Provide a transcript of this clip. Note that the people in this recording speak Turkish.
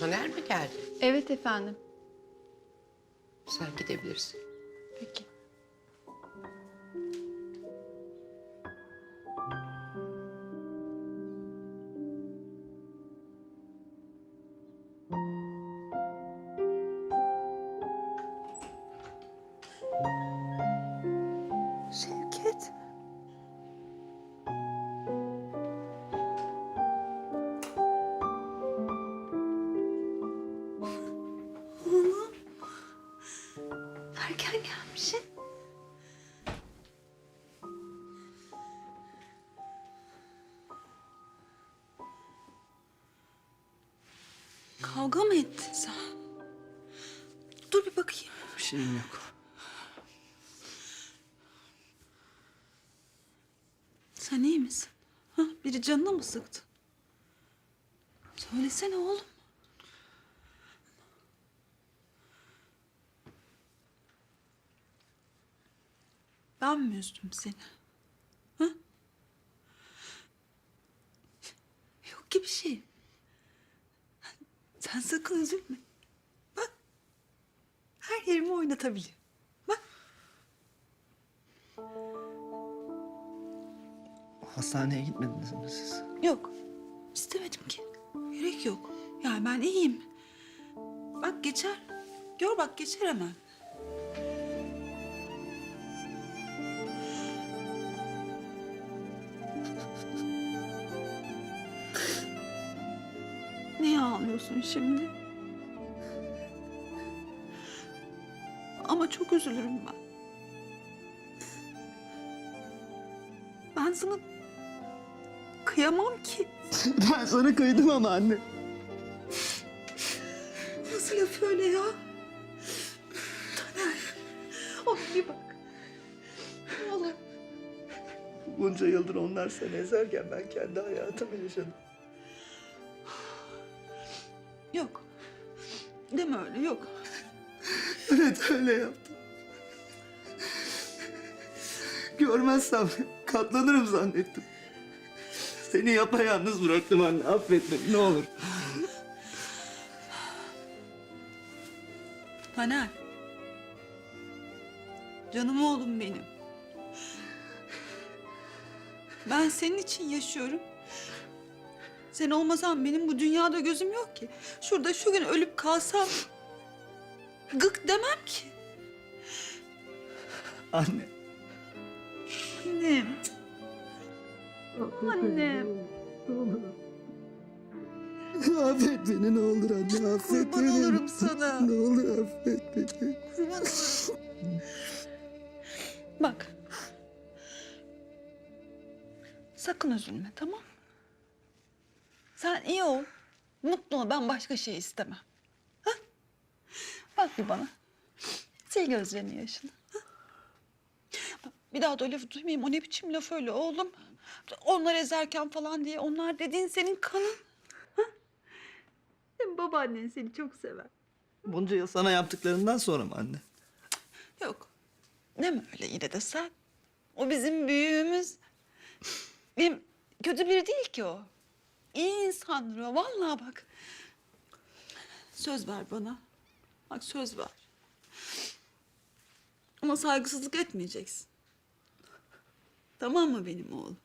Soner mi geldi? Evet efendim. Sen gidebilirsin. Peki. Erken gelmişsin. Kavga mı ettin sen? Dur bir bakayım. Bir şeyim yok. Sen iyi misin? Ha, biri canına mı sıktı? Söylesene oğlum. Ben mi üzdüm seni? Ha? Yok ki bir şey. Sen sakın üzülme. Bak. Her yerimi oynatabilirim. Bak. Hastaneye gitmediniz mi siz? Yok. istemedim ki. Gerek yok. Yani ben iyiyim. Bak geçer. Gör bak geçer hemen. Niye ağlıyorsun şimdi? Ama çok üzülürüm ben. Ben sana kıyamam ki. ben sana kıydım ama anne. Nasıl laf öyle ya? Taner. Oh bir bak. Oğlum. Bunca yıldır onlar seni ezerken ben kendi hayatımı yaşadım. Yok. Deme öyle yok. Evet öyle yaptım. Görmezsem katlanırım zannettim. Seni yapayalnız bıraktım anne. Affet beni ne olur. Taner. Canım oğlum benim. Ben senin için yaşıyorum. Sen olmasan benim bu dünyada gözüm yok ki. Şurada şu gün ölüp kalsam gık demem ki. Anne. Annem. Annem. Affet beni ne olur anne affet Kurban beni. olurum sana. Ne olur affet beni. Kurban olurum. Bak. Sakın üzülme tamam mı? Sen iyi ol. Mutlu ol. Ben başka şey istemem. Ha? Bak bir bana. Sil gözlerini yaşını. ha? Bir daha da o lafı duymayayım. O ne biçim laf öyle oğlum? Onlar ezerken falan diye. Onlar dediğin senin kanın. Ha? Hem babaannen seni çok sever. Bunca yıl sana yaptıklarından sonra mı anne? Yok. Deme öyle yine de sen. O bizim büyüğümüz. Hem kötü biri değil ki o. İyi insandır o. Vallahi bak. Söz ver bana. Bak söz ver. Ama saygısızlık etmeyeceksin. Tamam mı benim oğlum?